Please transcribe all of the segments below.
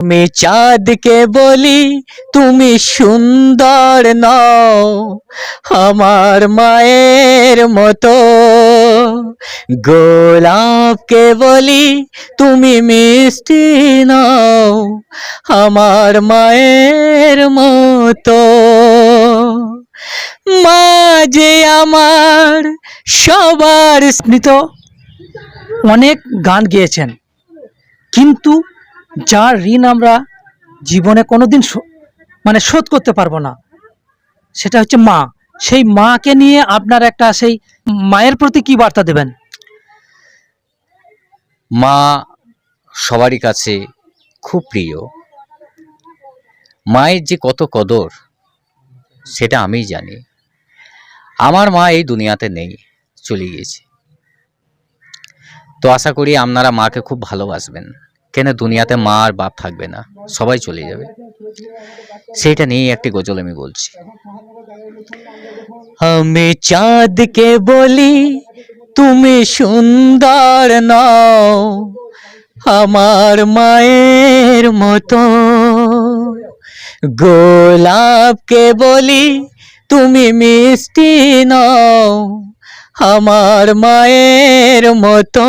আমি চাঁদকে বলি, তুমি সুন্দর নও। আমার মায়ের মতো গোলাপকে বলি, তুমি মিষ্টি নও। আমার মায়ের মতো মা যে আমার সবার আপনি তো অনেক গান গেয়েছেন, কিন্তু যার ঋণ আমরা জীবনে কোনোদিন শো- মানে শোধ করতে পারব না। সেটা হচ্ছে মা। সেই মাকে নিয়ে আপনার একটা সেই মায়ের প্রতি কি বার্তা দেবেন? মা সবারই কাছে খুব প্রিয়। মায়ের যে কত কদর, সেটা আমিই জানি। আমার মা এই দুনিয়াতে নেই, চলে গিয়েছে। তো আশা করি আপনারা মাকে খুব ভালোবাসবেন। কেন দুনিয়াতে মা আর বাপ থাকবে না? সবাই চলে যাবে। সেটা নিয়েই একটি গজল আমি বলছি। আমি চাঁদকে বলি, তুমি সুন্দর নও, আমার মায়ের মতো। গোলাপকে বলি, তুমি মিষ্টি নও, আমার মায়ের মতো।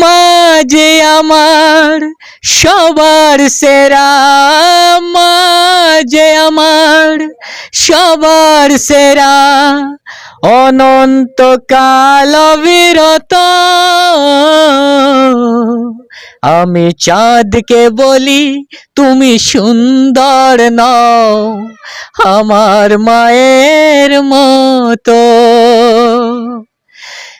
মা যে আমার সবার সেরা মা যে আমার সবার সেরা। অনন্ত কাল বিরত, আমি চাঁদকে বলি, তুমি সুন্দর নও, আমার মায়ের মতো।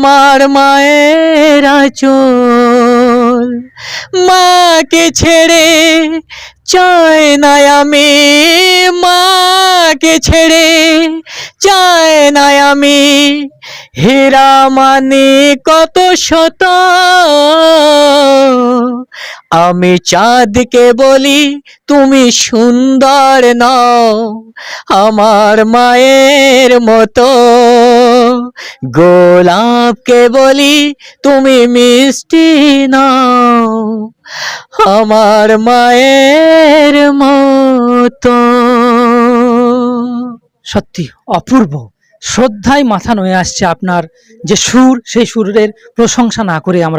আমার মায়ের আঁচল। মাকে ছেড়ে চাই না আমি। মাকে ছেড়ে চাই না আমি। হীরা মানে কত শত। আমি চাঁদকে বলি, তুমি সুন্দর নও। আমার মায়ের মতো গোলাপকে বলি, তুমি মিষ্টি নাও। আমার মায়ের মতো। সত্যি, অপূর্ব। শ্রদ্ধায় মাথা নয়ে আসছে আপনার যে সুর, সেই সুরের প্রশংসা না করে আমরা